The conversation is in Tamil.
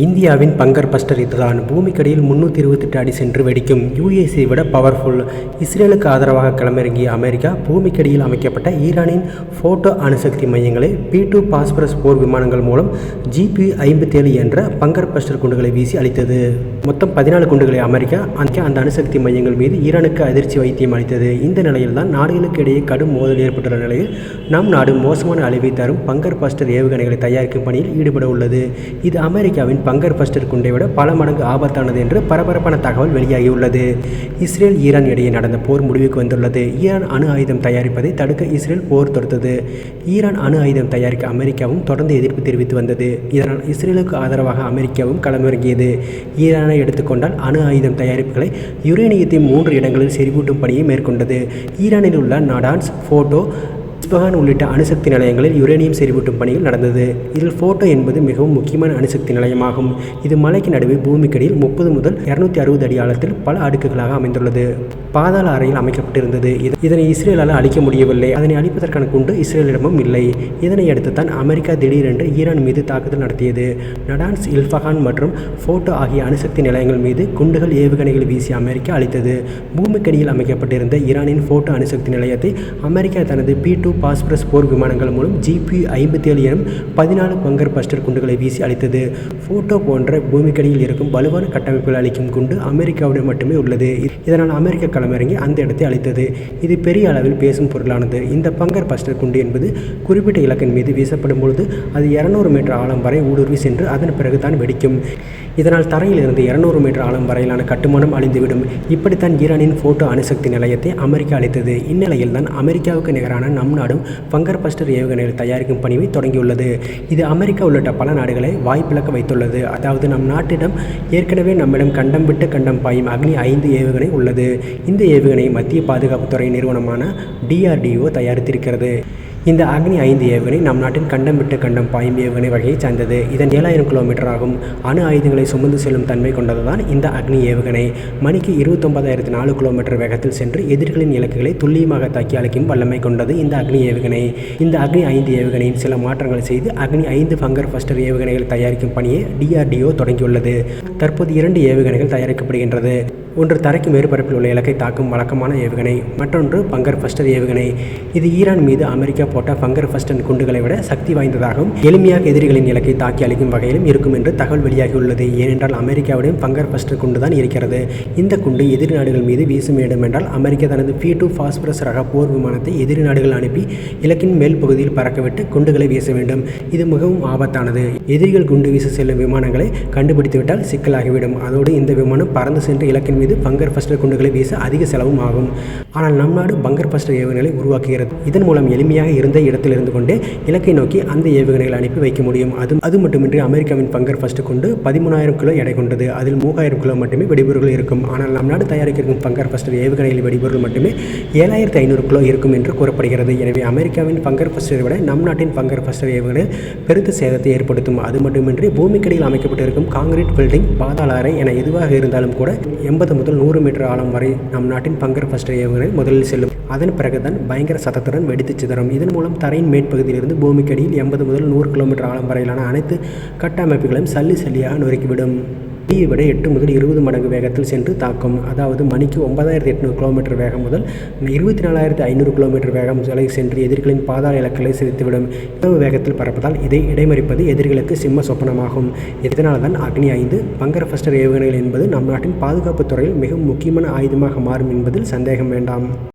இந்தியாவின் பங்கர் பஸ்டர் இதுதான் பூமிக்கடியில் முன்னூற்றி இருபத்தெட்டு அடி சென்று வெடிக்கும் யுஏசியை விட பவர்ஃபுல் இஸ்ரேலுக்கு ஆதரவாக களமிறங்கிய அமெரிக்கா பூமிக்கடியில் அமைக்கப்பட்ட ஈரானின் ஃபோட்டோ அணுசக்தி மையங்களை பி டூ பாஸ்பரஸ் போர் விமானங்கள் மூலம் ஜிபி ஐம்பத்தேழு என்ற பங்கர் பஸ்டர் குண்டுகளை வீசி அளித்தது மொத்தம் பதினாலு குண்டுகளை அமெரிக்கா அந்த அந்த அணுசக்தி மையங்கள் மீது ஈரானுக்கு அதிர்ச்சி வைத்தியம் அளித்தது. இந்த நிலையில் தான் நாடுகளுக்கு இடையே கடும் மோதல் ஏற்பட்டுள்ள நிலையில் நம் நாடு மோசமான அழிவை தரும் பங்கர் பஸ்டர் ஏவுகணைகளை தயாரிக்கும் பணியில் ஈடுபட உள்ளது. இது அமெரிக்காவின் பங்கர் பஸ்டர் குண்டை விட பல மடங்கு ஆபத்தானது என்று பரபரப்பான தகவல் வெளியாகியுள்ளது. இஸ்ரேல் ஈரான் இடையே நடந்த போர் முடிவுக்கு வந்துள்ளது. ஈரான் அணு ஆயுதம் தயாரிப்பதை தடுக்க இஸ்ரேல் போர் தொடுத்தது. ஈரான் அணு ஆயுதம் தயாரிக்க அமெரிக்காவும் தொடர்ந்து எதிர்ப்பு தெரிவித்து வந்தது. இதனால் இஸ்ரேலுக்கு ஆதரவாக அமெரிக்காவும் களமிறங்கியது. ஈரானை எடுத்துக்கொண்டால் அணு ஆயுதம் தயாரிப்புகளை யுரேனியத்தின் மூன்று இடங்களில் செறிவூட்டும் பணியை மேற்கொண்டது. ஈரானில் உள்ள நடான்ஸ் ஃபோட்டோ இஸ்பஹான் உள்ளிட்ட அணுசக்தி நிலையங்களில் யுரேனியம் செறிவூட்டும் பணிகள் நடந்தது. இதில் ஃபோட்டோ என்பது மிகவும் முக்கியமான அணுசக்தி நிலையமாகும். இது மலைக்கு நடுவே பூமிக்கடியில் முப்பது முதல் இரநூத்தி அறுபது அடி ஆழத்தில் பல அடுக்குகளாக அமைந்துள்ளது. பாதாள அறையில் அமைக்கப்பட்டிருந்தது. இதனை இஸ்ரேலால் அழிக்க முடியவில்லை. அதனை அழிப்பதற்கான குண்டு இஸ்ரேலிடமும் இல்லை. இதனை அடுத்து தான் அமெரிக்கா திடீரென்று ஈரான் மீது தாக்குதல் நடத்தியது. நடான்ஸ் இல்ஃபகான் மற்றும் ஃபோட்டோ ஆகிய அணுசக்தி நிலையங்கள் மீது குண்டுகள் ஏவுகணைகள் வீசி அமெரிக்கா அளித்தது பூமிக்கடியில் அமைக்கப்பட்டிருந்த ஈரானின் ஃபோட்டோ அணுசக்தி நிலையத்தை அமெரிக்கா தனது பி டூ பாஸ்பரஸ் போர் விமானங்கள் மூலம் ஜிபி ஐம்பத்தி ஏழு எனும் பதினாலு பங்கர் பஸ்டர் குண்டுகளை வீசி அளித்தது ஃபோட்டோ போன்ற பூமிக்கடியில் இருக்கும் வலுவான கட்டமைப்புகள் அளிக்கும் குண்டு அமெரிக்காவுடன் மட்டுமே உள்ளது. இதனால் அமெரிக்க களமிறங்கி அந்த இடத்தை அளித்தது இது பெரிய அளவில் பேசும் பொருளானது. இந்த பங்கர் பஸ்டர் குண்டு என்பது குறிப்பிட்ட இலக்கின் மீது வீசப்படும் பொழுது அது இரநூறு மீட்டர் ஆழம் வரை ஊடுருவி சென்று அதன் பிறகு தான் வெடிக்கும். இதனால் தரையில் இருந்து இருநூறு மீட்டர் ஆழம் வரையிலான கட்டுமானம் அழிந்துவிடும். இப்படித்தான் ஈரானின் ஃபோட்டோ அணுசக்தி நிலையத்தை அமெரிக்கா அளித்தது. இந்நிலையில் தான் அமெரிக்காவுக்கு நிகரான நம் நாடும் பங்கர் பஸ்டர் ஏவுகணைகள் தயாரிக்கும் பணியை தொடங்கியுள்ளது. இது அமெரிக்கா உள்ளிட்ட பல நாடுகளை வாய்ப்பிழக்க வைத்துள்ளது. அதாவது நம் நாட்டிடம் ஏற்கனவே நம்மிடம் கண்டம் விட்டு கண்டம் பாயும் அக்னி ஐந்து ஏவுகணை உள்ளது. இந்த ஏவுகணை மத்திய பாதுகாப்புத்துறை நிறுவனமான டிஆர்டிஓ தயாரித்திருக்கிறது. இந்த அக்னி ஐந்து ஏவுகணை நம் நாட்டின் கண்டம் விட்டு கண்டம் பாயும் ஏவுகணை வகையைச் சார்ந்தது. இதன் ஏழாயிரம் கிலோமீட்டர் ஆகும். அணு ஆயுதங்களை சுமந்து செல்லும் தன்மை கொண்டதுதான் இந்த அக்னி ஏவுகணை. மணிக்கு இருபத்தொன்பதாயிரத்து நாலு கிலோமீட்டர் வேகத்தில் சென்று எதிரிகளின் இலக்குகளை துல்லியமாக தாக்கி அழைக்கும் வல்லமை கொண்டது இந்த அக்னி ஏவுகணை. இந்த அக்னி ஐந்து ஏவுகணையின் சில மாற்றங்களை செய்து அக்னி ஐந்து ஃபங்கர் ஃபஸ்டர் ஏவுகணைகள் தயாரிக்கும் பணியை டிஆர்டிஓ தொடங்கியுள்ளது. தற்போது இரண்டு ஏவுகணைகள் தயாரிக்கப்படுகின்றது. ஒன்று தரைக்கு மேற்பரப்பில் உள்ள இலக்கை தாக்கும் வழக்கமான ஏவுகணை மற்றொன்று பங்கர் ஃபஸ்டர் ஏவுகணை. இது ஈரான் மீது அமெரிக்கா போட்ட பங்கர் ஃபஸ்டன் குண்டுகளை விட சக்தி வாய்ந்ததாகவும் எளிமையாக எதிரிகளின் இலக்கை தாக்கி அளிக்கும் வகையிலும் இருக்கும் என்று தகவல் வெளியாகியுள்ளது. ஏனென்றால் அமெரிக்காவுடன் பங்கர் ஃபஸ்டர் குண்டு தான் இருக்கிறது. இந்த குண்டு எதிரி நாடுகள் மீது வீசும் வேண்டும் என்றால் அமெரிக்கா தனது பி டூ ஃபாஸ்பரஸ் ரக போர் விமானத்தை எதிரி நாடுகள் அனுப்பி இலக்கின் மேல் பகுதியில் பறக்கவிட்டு குண்டுகளை வீச வேண்டும். இது மிகவும் ஆபத்தானது. எதிரிகள் குண்டு வீச செல்லும் விமானங்களை கண்டுபிடித்துவிட்டால் சிக்கலாகிவிடும். அதோடு இந்த விமானம் பறந்து சென்று இலக்கின் மீது பங்கர் பஸ்டர் குண்டுகளை வீச அதிக செலவும் ஆகும். ஆனால் நம் நாடு பங்கர் பஸ்டர் ஏவுகணைகளை உருவாக்குகிறது. இதன் மூலம் எளிமையாக இருந்த இடத்தில் இருந்து கொண்டே இலக்கை நோக்கி அந்த ஏவுகணைகளை அனுப்பி வைக்க முடியும். அது அது மட்டுமின்றி அமெரிக்காவின் பங்கர் ஃபஸ்ட் குண்டு பதிமூணாயிரம் கிலோ எடை கொண்டது. அதில் மூவாயிரம் கிலோ மட்டுமே வெடிபொருள் இருக்கும். ஆனால் நம் நாடு தயாரிக்கும் பங்கர் பஸ்டர் ஏவுகணையில் வெடிபொருள் மட்டுமே ஏழாயிரத்தி ஐநூறு கிலோ இருக்கும் என்று கூறப்படுகிறது. எனவே அமெரிக்காவின் பங்கர் பஸ்டரை விட நம் நாட்டின் பங்கர் பஸ்டர் ஏவுகணை பெருத்த சேதத்தை ஏற்படுத்தும். அது மட்டுமின்றி பூமிக்கடியில் அமைக்கப்பட்டிருக்கும் காங்கிரீட் பில்டிங் பாதாள அறை என எதுவாக இருந்தாலும் கூட எண்பது முதல் நூறு மீட்டர் ஆழம் வரை நம் நாட்டின் பங்கர் ஃபஸ்டர் ஏவுகணை முதலில் செல்லும். அதன் பிறகுதான் பயங்கர சத்தத்துடன் வெடித்து சிதறும். இதன் மூலம் தரையின் மேற்பகுதியிலிருந்து பூமிக்கடியில் எண்பது முதல் நூறு கிலோமீட்டர் ஆழம் வரையிலான அனைத்து கட்டமைப்புகளையும் சல்லி சல்லியாக நொறுக்கிவிடும். டீயை விட எட்டு முதல் இருபது மடங்கு வேகத்தில் சென்று தாக்கும். அதாவது மணிக்கு ஒன்பதாயிரத்தி எட்நூறு கிலோமீட்டர் வேகம் முதல் இருபத்தி நாலாயிரத்தி ஐநூறு கிலோமீட்டர் வேகம் வரை சென்று எதிரிகளின் பாதாள இலக்குகளை சிரித்துவிடும் இவ்வளவு வேகத்தில் பறப்பதால் இதை இடைமறிப்பது எதிரிகளுக்கு சிம்ம சொப்பனமாகும். இதனால் தான் அக்னி ஐந்து பங்கர் ஃபஸ்டர் ஏவுகணைகள் என்பது நம் நாட்டின் பாதுகாப்புத் துறையில் மிகவும் முக்கியமான ஆயுதமாக மாறும் என்பதில் சந்தேகம் வேண்டாம்.